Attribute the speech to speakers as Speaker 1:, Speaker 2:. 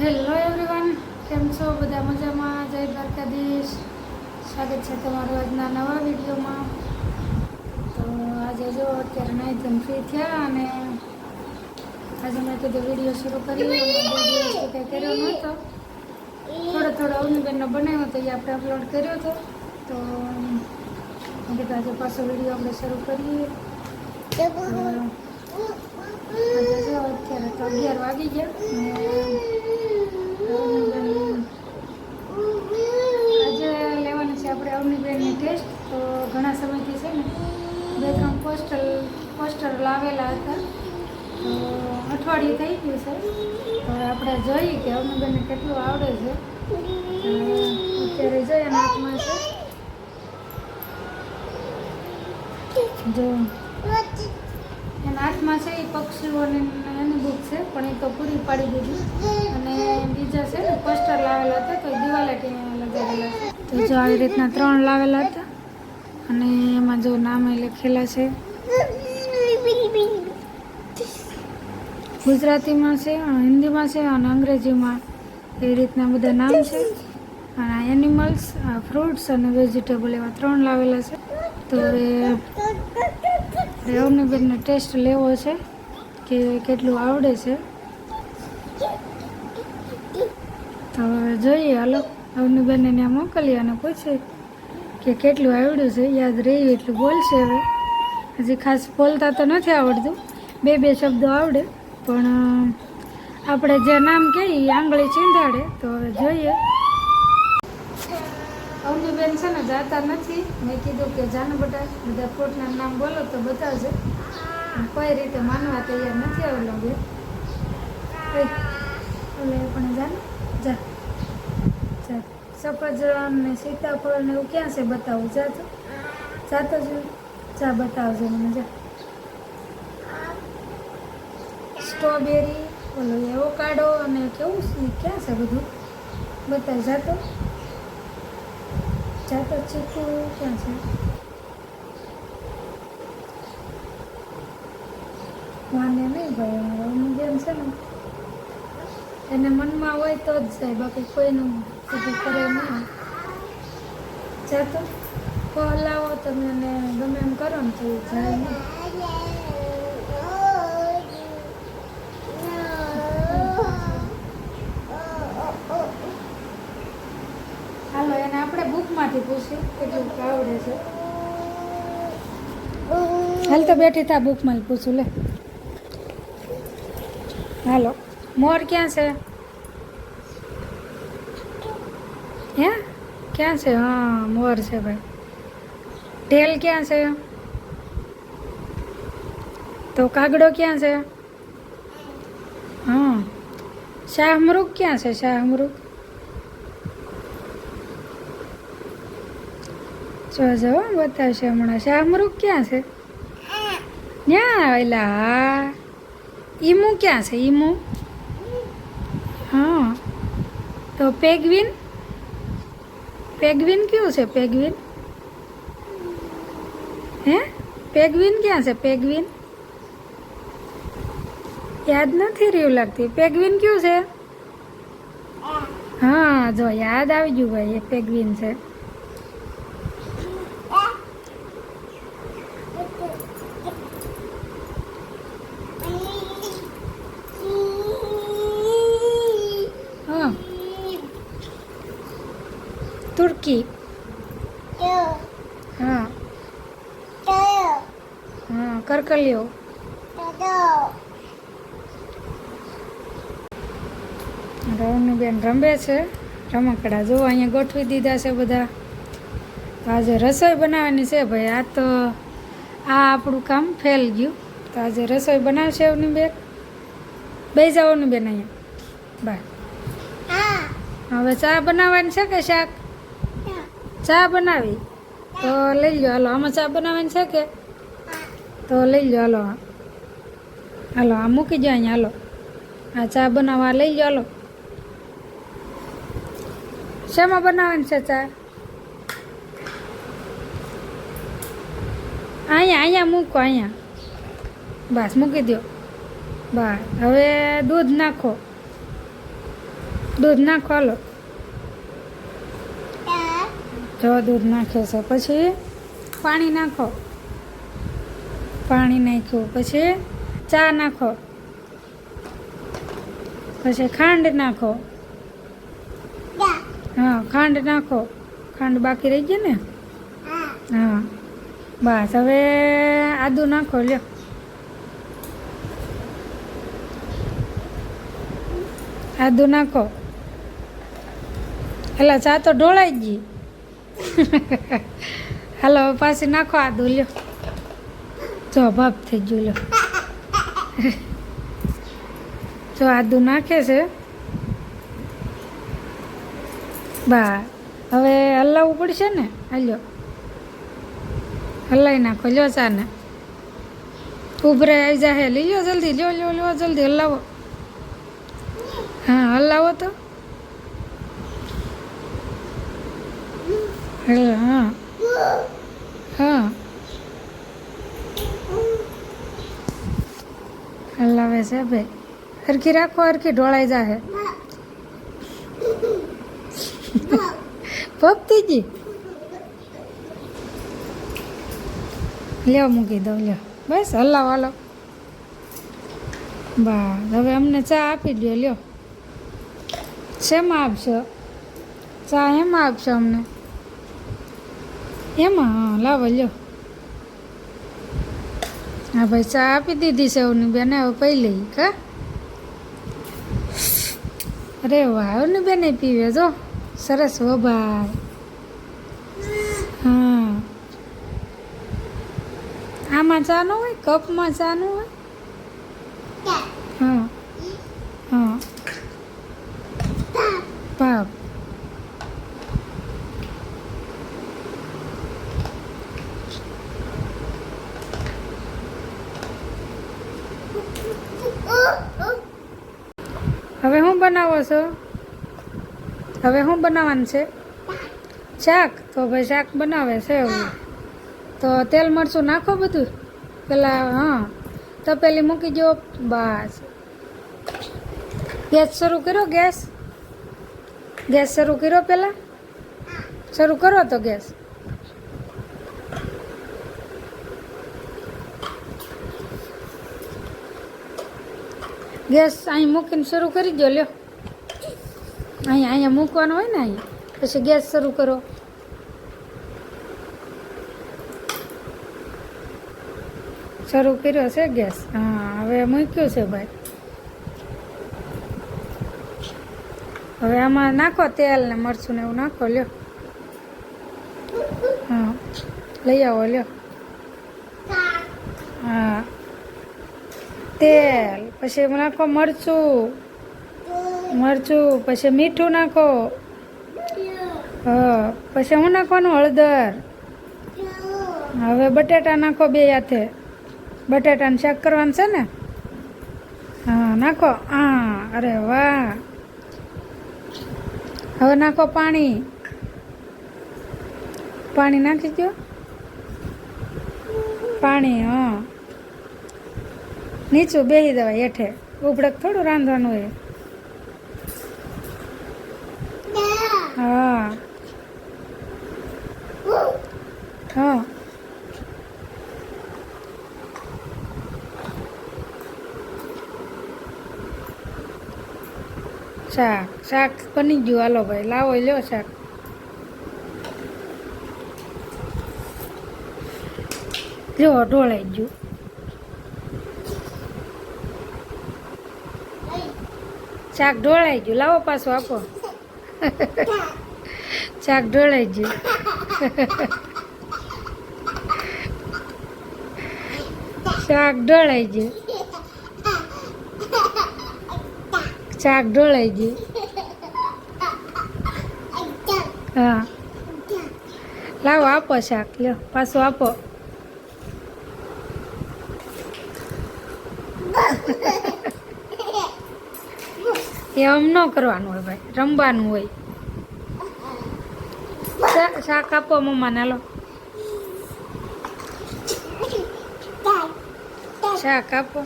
Speaker 1: Hello everyone કેમ છો? બધા મજામાં? જય દ્વારકાધીશ. સ્વાગત છે તમારું આજના નવા વિડીયોમાં. તો આજે જો અત્યારે નાઈ ધોઈને ફ્રી થયા અને આજે મેં કીધું વીડિયો શરૂ કરી કંઈ કર્યો નહોતો. થોડો થોડો અવનીબેનનો બનાવ્યો હતો એ આપણે અપલોડ કર્યો હતો. તો મેં કીધું આજે પાછો વીડિયો આપણે શરૂ કરીએ. અત્યારે તો અગિયાર વાગી ગયા આજે લેવાની છે આપણે અવનીબેનની ટેસ્ટ તો ઘણા સમયથી છે ને બે ત્રણ પોસ્ટર પોસ્ટર લાવેલા હતા તો અઠવાડિયું થઈ ગયું છે તો આપણે જોઈએ કે અવનીબેનને કેટલું આવડે છે અત્યારે જોઈએ એના હાથમાં છે જો એના છે, એ પક્ષીઓની એની બુક છે, પણ એ તો પૂરી પાડી દીધી. અને બીજા છે ને પોસ્ટર લાવેલા હતા તો દિવાલે લગાવેલા તો જો આવી રીતના ત્રણ લાવેલા હતા. અને એમાં જો નામે લખેલા છે. ગુજરાતીમાં છે, હિન્દીમાં છે અને અંગ્રેજીમાં. એ રીતના બધા નામ છે. અને એનિમલ્સ ફ્રૂટ્સ અને વેજીટેબલ એવા ત્રણ લાવેલા છે. તો હવે રેવની બેનને ટેસ્ટ લેવો છે કે કેટલું આવડે છે. તો હવે જોઈએ, હાલો. અવની બેનને ત્યાં મોકલીએ અને પૂછે કે કેટલું આવડ્યું છે. યાદ રહ્યું એટલું બોલશે હવે. હજી ખાસ બોલતા તો નથી આવડતું. બે બે શબ્દો આવડે. પણ આપણે જે નામ કહીએ આંગળી ચીંધાડે. તો હવે જોઈએ. બેન છે ને જાતા નથી. મેં કીધું કે જાનું બટા, બધા ફ્રૂટના નામ બોલો તો બતાવજો. કોઈ રીતે માનવા તૈયાર નથી આવેલો બે ઓલે પણ જાનું જા. જા. સફરજન ને સીતાફળ ને એવું ક્યાં છે બતાવું? જા તો. જ જા. બતાવજો મને, જા. સ્ટ્રોબેરી, ઓલો એવો કાઢો અને કેવું ક્યાં છે બધું? બતાવ, જા તો જા તો ચીકુ ક્યાં છે? વાંધે નહીં ભાઈ અમારો જેમ છે ને? એને મનમાં હોય તો જ જાય બાકી કોઈનું કીધું કરે ના જા તો હલાવો તમે એને ગમે એમ કરો ને તો જાય નહીં હાલો એને આપણે બુકમાંથી પૂછીએ કેટલું આવડે છે. હાલ તો બેઠી થા બુકમાં પૂછું લે. હાલો. મોર ક્યાં છે? હે? ક્યાં છે? હા મોર છે ભાઈ. ઢેલ ક્યાં છે? તો કાગડો ક્યાં છે? હા. શાહમૃગ ક્યાં છે? શાહમૃગ? જો જો બતાવશે હમણાં. શાહમૃગ ક્યાં છે? ત્યાં એલા હા ઈમુ ક્યાં છે ઈમુ? હા. તો પેગવિન? પેગવિન કયું છે પેગવિન? હે? પેગવિન ક્યાં છે પેગવિન? યાદ નથી રહ્યું લાગતી. પેગવિન કયું છે? હા જો યાદ આવી ગયું ભાઈ એ પેગવિન છે હા તુર્કી? હા. હા કરકલિયો. રવની બેન રમે છે. રમકડા જો અહીંયા ગોઠવી દીધા છે બધા. આજે રસોઈ બનાવવાની છે ભાઈ. આ તો આ આપણું કામ ફેલ ગયું. તો આજે રસોઈ બનાવશે એવની બેન બે જવાનું બેન અહીંયા. બાય. હવે ચા બનાવવાની છે કે શાક? ચા બનાવી? તો લઈ લો હાલો, આમાં ચા બનાવવાની છે કે? તો લઈ લો હાલો. હાલો, આ મૂકી જાય અહીંયા, હાલો. આ ચા બનાવવા લઈ લો હાલો. શેમાં બનાવવાની છે ચા? અહીંયા અહીંયા મૂકો, અહીંયા. બસ, મૂકી દો બસ, હવે દૂધ નાખો. દૂધ નાખો, હાલો. જો દૂધ નાખે છે. પછી પાણી નાખો. પાણી નાખ્યું. પછી ચા નાખો. પછી ખાંડ નાખો. હા, ખાંડ નાખો. ખાંડ બાકી રહી ગઈ ને? હા. બસ, હવે આદુ નાખો, લ્યો. આદુ નાખો. એટલે ચા તો ઢોળાઈ ગઈ. હાલો, પાછી નાખો આ લ્યો જો ભાપ થઈ ગયું લ્યો જો આદુ નાખે છે. બા, હવે હલાવવું પડશે ને? હાલ્યો. હલાવી નાખો, લ્યો ચાને. ઉભરે આવી જાય લઈ લ્યો જલ્દી, લ્યો લ્યો લ્યો, જલ્દી હલાવો. હા, હલાવો તો. હલા હા હા હલાવે છે ભાઈ હરખી રાખો હરખી ઢોળાઈ જાહે ભક્તિજી લ્યો મૂકી દઉં લ્યો બસ હલાવ હલો બા હવે અમને ચા આપી દો લ્યો શેમાં આપશો ચા એમાં આપશો અમને એમાં? હા, લાવો, લ્યો. હા ભાઈ ચા આપી દીધી એવની બેને, હવે પી લઈ, કા? અરે વાહ એવની બેને પીવે, જો. સરસ હો ભાઈ હા. આમાં ચા નો હોય? કપમાં ચા નો હોય હા હા પાપ હવે શું બનાવો છો? હવે શું બનાવવાનું છે? શાક? તો ભાઈ શાક બનાવે છે એવું. તો તેલ મરચું નાખો બધું? પેલા, હા. તપેલી મૂકી દો બસ. ગેસ શરૂ કર્યો ગેસ? ગેસ શરૂ કર્યો પેલા? શરૂ કરો તો ગેસ. ગેસ અહીં મૂકીને શરૂ કરી દો લ્યો. અહીંયા અહીંયા મૂકવાનો હોય ને અહીં, પછી ગેસ શરૂ કરો. શરૂ કર્યો છે ગેસ? હા, હવે મૂક્યો છે ભાઈ. હવે આમાં નાખો તેલ ને મરચું ને એવું નાખો, લ્યો. હા, લઈ આવો, લ્યો. હા. તેલ, પછી નાખો મરચું. મરચું, પછી મીઠું નાખો. હા, પછી હું નાખવાનું હળદર. હવે બટેટા નાખો બે હાથે. બટેટાને શાક કરવાનું છે ને? હા, નાખો. હા અરે વાહ. હવે નાખો પાણી. પાણી નાખી દો પાણી, હા. નીચું બેસી દેવાય હેઠે. ઉપડક થોડું રાંધવાનું હોય. હા. હા. શાક. શાક બની ગયું. હાલો ભાઈ, લાવો, લ્યો શાક. જો ઢોળાઈ ગયું. શાક ઢોળાઈ ગયું. લાવો પાછું આપો. શાક ઢોળાઈ ગયું. શાક ઢોળાઈ ગયું. શાક ઢોળાઈ ગયું. હા. લાવો આપો શાક. લ્યો, પાછું આપો. એ આમ ન કરવાનું હોય ભાઈ રમવાનું હોય. શાક આપો મમ્માને હાલો. શાક આપો.